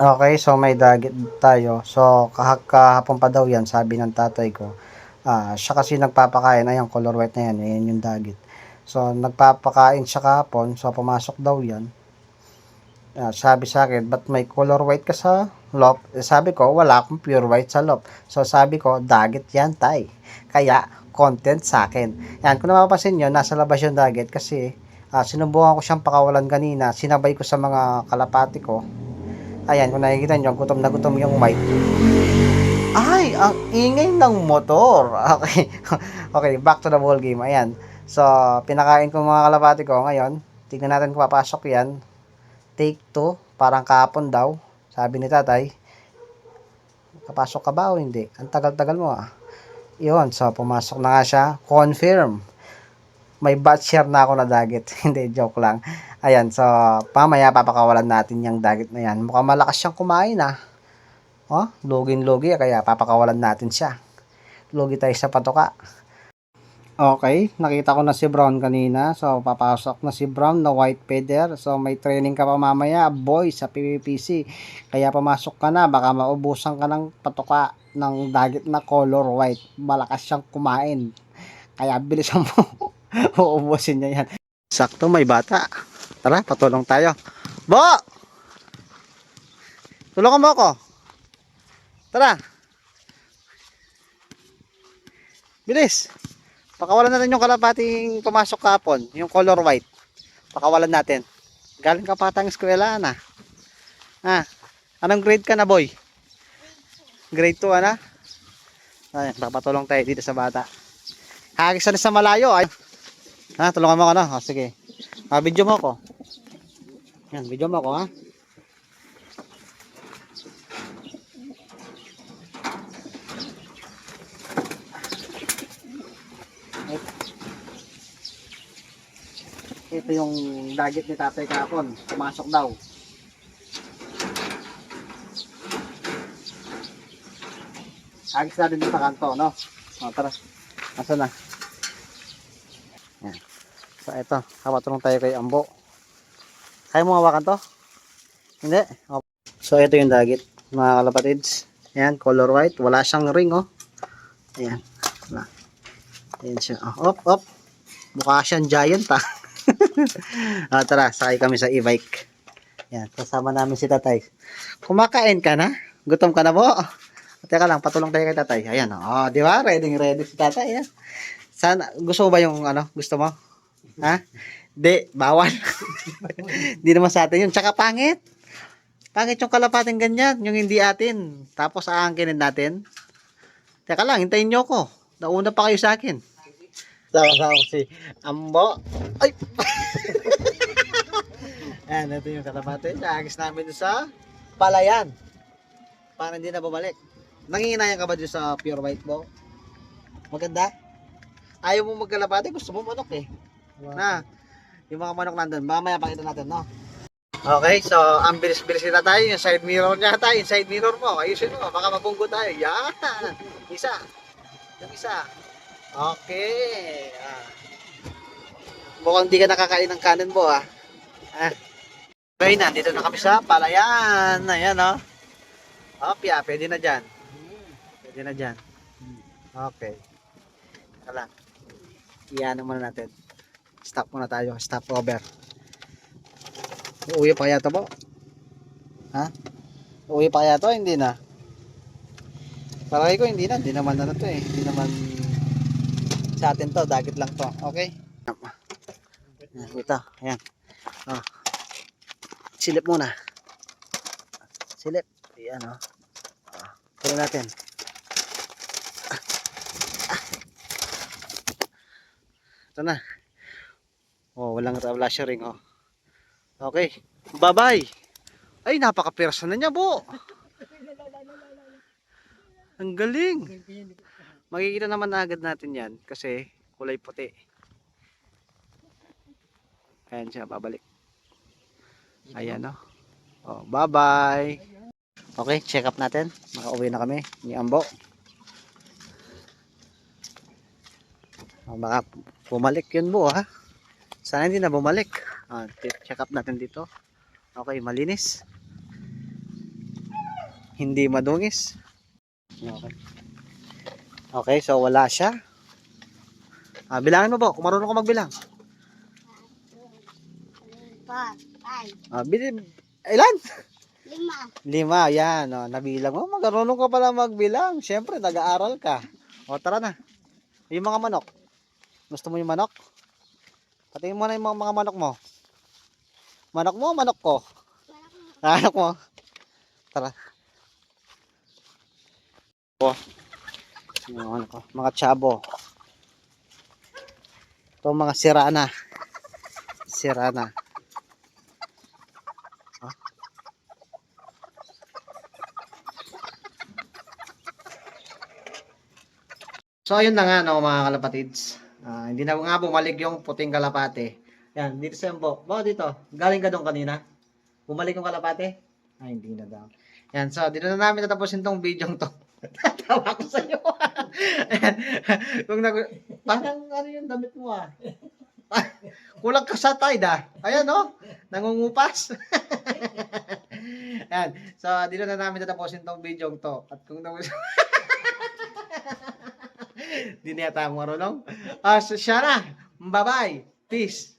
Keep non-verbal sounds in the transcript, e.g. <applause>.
Okay, so may dagit tayo. So, kahap kahapon pa daw yan, sabi ng tatay ko. Ah, siya kasi nagpapakain, ayan, color white na yan, ayan yung dagit. So, nagpapakain siya kahapon, so pumasok daw yan. Ah, sabi sa akin, ba't may color white ka sa lop? Eh, sabi ko, wala akong pure white sa lop. So, sabi ko, dagit yan, tay. Kaya, content sa akin. Yan, kung napapansin nyo, nasa labas yung dagit kasi ah, sinubukan ko siyang pakawalan kanina. Sinabay ko sa mga kalapati ko. Ayan, kung nakikita nyo, gutom na gutom yung mic. Ay, ang ingay ng motor. <laughs> Okay. okay, back to the ball game. Ayan. So, pinakain ko mga kalapati ko ngayon. Tignan natin kung papasok yan. Take 2. Parang kahapon daw. Sabi ni tatay. Kapasok ka ba o hindi? Ang tagal-tagal mo ah. Yun. So, pumasok na nga siya. Confirm. May bat share na ako na dagit. <laughs> hindi, joke lang. Ayan, so, pamaya papakawalan natin yung dagit na yan. Mukhang malakas siyang kumain ah. Oh, login-logi, kaya papakawalan natin siya. Logi tayo sa patoka. Okay, nakita ko na si Brown kanina. So, papasok na si Brown na white feather. So, may training ka pa mamaya, boy, sa PVPC. Kaya pumasok ka na, baka maubusan ka ng patoka ng dagit na color white. Malakas siyang kumain. Kaya bilisan mo. <laughs> <laughs> Uubusin niya yan. Sakto, may bata. Tara, patulong tayo. Bo! Tulungan mo ako. Tara. Bilis. Pakawalan natin yung kalapating pumasok kahapon. Yung color white. Pakawalan natin. Galing ka patang eskwela na. Ah, anong grade ka na boy? Grade 2 ana? Ay, papatulong tayo dito sa bata. Hagis na sa malayo. Ay. Ha, tulungan mo ako na. O, sige. Ah, video mo ako. Yan, video mo ako ha. Ito yung dagit ni tatay kahapon. Pumasok daw. Agis na din sa kanto, no? O, tara. Asa na? So, ito. Kapatulong tayo kay Ambo. Kaya mo hawakan to? Hindi? O. So, ito yung dagit, mga kalapatids. Ayan, color white. Wala siyang ring, oh. Ayan. Wala. Ayan siya. Oh, op, op. Mukha siyang giant, ah. <laughs> ah, tara, sakay kami sa e-bike. Yan, kasama namin si tatay. Kumakain ka na? Gutom ka na po? Teka lang, patulong tayo kay tatay. Ayan, oh, di ba? Ready, ready si tatay. Yan. Sana, gusto mo ba yung ano? Gusto mo? Ha? Di, bawal. <laughs> Hindi naman sa atin yun. Tsaka pangit. Pangit yung kalapating ganyan, yung hindi atin. Tapos aangkinin natin. Teka lang, hintayin nyo ako. Nauna pa kayo sa akin. Sama-sama ko si Ambo. Ay! <laughs> Ayan, ito yung kalapate. Naagis namin sa palayan. Para hindi na bumalik. Nanginginayan ka ba doon sa pure white mo? Maganda? Ayaw mo magkalapate, gusto mo manok eh. Na, yung mga manok nandun. Mamaya pakita natin, no? Okay, so ang bilis-bilis na tayo. Yung side mirror niya tayo. Yung side mirror mo. Ayusin mo. Baka mabunggo tayo. Yan. Isa. Yung isa. Okay. Ah. Mukhang di ka nakakain ng kanin mo ah. ah. Okay, nandito na kami sa palayan. Ayan oh. Opya, pwede na dyan. Pwede na dyan. Okay. Teka lang. Iyan muna natin. Stop muna tayo. Stop over. Uuwi pa kaya to po? Ha? Uuwi pa kaya to? Hindi na. Palagi ko hindi na. Hindi naman ano to eh. Hindi naman sa atin to. Dagit lang to. Okay? Ito. Ayan. Oh. Silip muna. Silip. Ayan oh. Oh. Tuloy natin. Ah. Ito na. Oh, walang wala siya ring oh. Okay. Bye-bye. Ay, napaka-persa na niya, bo. Ang galing. Makikita naman na agad natin yan kasi kulay puti. Ayan siya, babalik. Ayan, no. Oh, bye-bye. Okay, check up natin. Makauwi na kami ni Ambo. Oh, baka bumalik yun, bo, ha? Sana hindi na bumalik. Ah, check up natin dito. Okay, malinis. hindi madungis. Okay. Okay, so wala siya. Ah, bilangin mo po, kung marunong ka magbilang. Five, Ah, bili, ilan? lima. Lima, yan. Oh, nabilang mo. Marunong ka pala magbilang. Siyempre, nag-aaral ka. O, tara na. Yung mga manok. Gusto mo yung manok? Patingin mo na yung mga, manok mo. Manok mo, manok ko. Manok mo. <laughs> Tara. O. Yung mga, ano ko, mga tsabo. Ito mga sirana. Sirana. So ayun na nga no mga kalapatids. Ah, hindi na nga bumalik yung puting kalapate. Yan, dito sa Embo. Ba dito? Galing ka doon kanina? Bumalik yung kalapate? Ay, hindi na daw. Yan, so dito na namin tatapusin tong video to. <laughs> Tawa ko sa iyo. Ayan. <laughs> Kung nag parang ano yung damit mo ah. <laughs> Kulang ka sa tide ah. Ayan no? Nangungupas. Yan. So dito na namin tatapusin tong video to. At kung nagustuhan Hindi na yata marunong. Ah, so siya. Bye-bye. Peace.